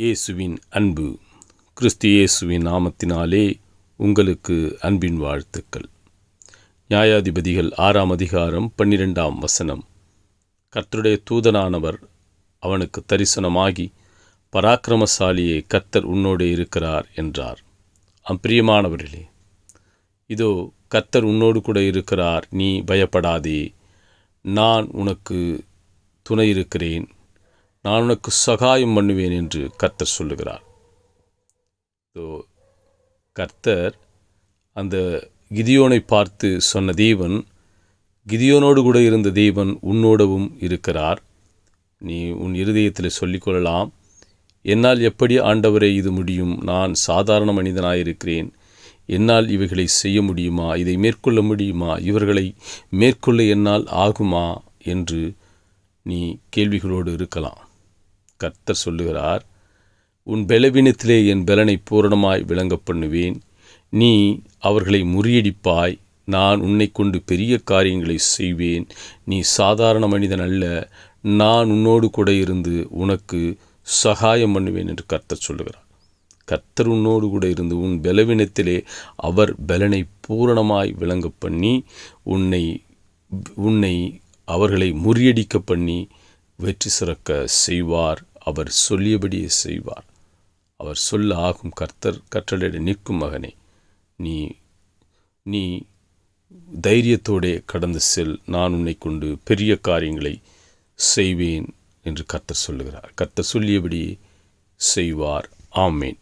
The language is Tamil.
இயேசுவின் அன்பு. கிறிஸ்து இயேசுவின் நாமத்தினாலே உங்களுக்கு அன்பின் வாழ்த்துக்கள். நியாயாதிபதிகள் ஆறாம் அதிகாரம் பன்னிரெண்டாம் வசனம். கர்த்தருடைய தூதனானவர் அவனுக்கு தரிசனமாகி பராக்கிரமசாலியே கர்த்தர் உன்னோடே இருக்கிறார் என்றார். அம்பிரியமானவர்களே இதோ கர்த்தர் உன்னோடு கூட இருக்கிறார் நீ பயப்படாதே. நான் உனக்கு துணை இருக்கிறேன். நான் உனக்கு சகாயம் பண்ணுவேன் என்று கர்த்தர் சொல்லுகிறார். ஸோ கர்த்தர் அந்த கிதியோனை பார்த்து சொன்ன தேவன் கிதியோனோடு கூட இருந்த தேவன் உன்னோடவும் இருக்கிறார். நீ உன் இருதயத்தில் சொல்லிக்கொள்ளலாம். என்னால் எப்படி ஆண்டவரே இது முடியும்? நான் சாதாரண மனிதனாயிருக்கிறேன். என்னால் இவைகளை செய்ய முடியுமா? இதை மேற்கொள்ள முடியுமா? இவர்களை மேற்கொள்ள என்னால் ஆகுமா? என்று நீ கேள்விகளோடு இருக்கலாம். கர்த்தர் சொல்லுகிறார் உன் பலவீனத்திலே என் பலனை பூரணமாய் விளங்க பண்ணுவேன். நீ அவர்களை முறியடிப்பாய். நான் உன்னை கொண்டு பெரிய காரியங்களை செய்வேன். நீ சாதாரண மனிதன் அல்ல. நான் உன்னோடு கூட இருந்து உனக்கு சகாயம் பண்ணுவேன் என்று கர்த்தர் சொல்லுகிறார். கர்த்தர் உன்னோடு கூட இருந்து உன் பலவீனத்திலே அவர் பலனை பூரணமாய் விளங்க பண்ணி உன்னை உன்னை அவர்களை முறியடிக்க பண்ணி வெற்றி சிறக்க செய்வார். அவர் சொல்லியபடியே செய்வார். அவர் சொல்ல ஆகும் கர்த்தர் கற்றலிட நிற்கும் மகனே நீ நீ தைரியத்தோடே கடந்து செல். நான் உன்னை கொண்டு பெரிய காரியங்களை செய்வேன் என்று கர்த்தர் சொல்லுகிறார். கர்த்தர் சொல்லியபடி செய்வார். ஆமேன்.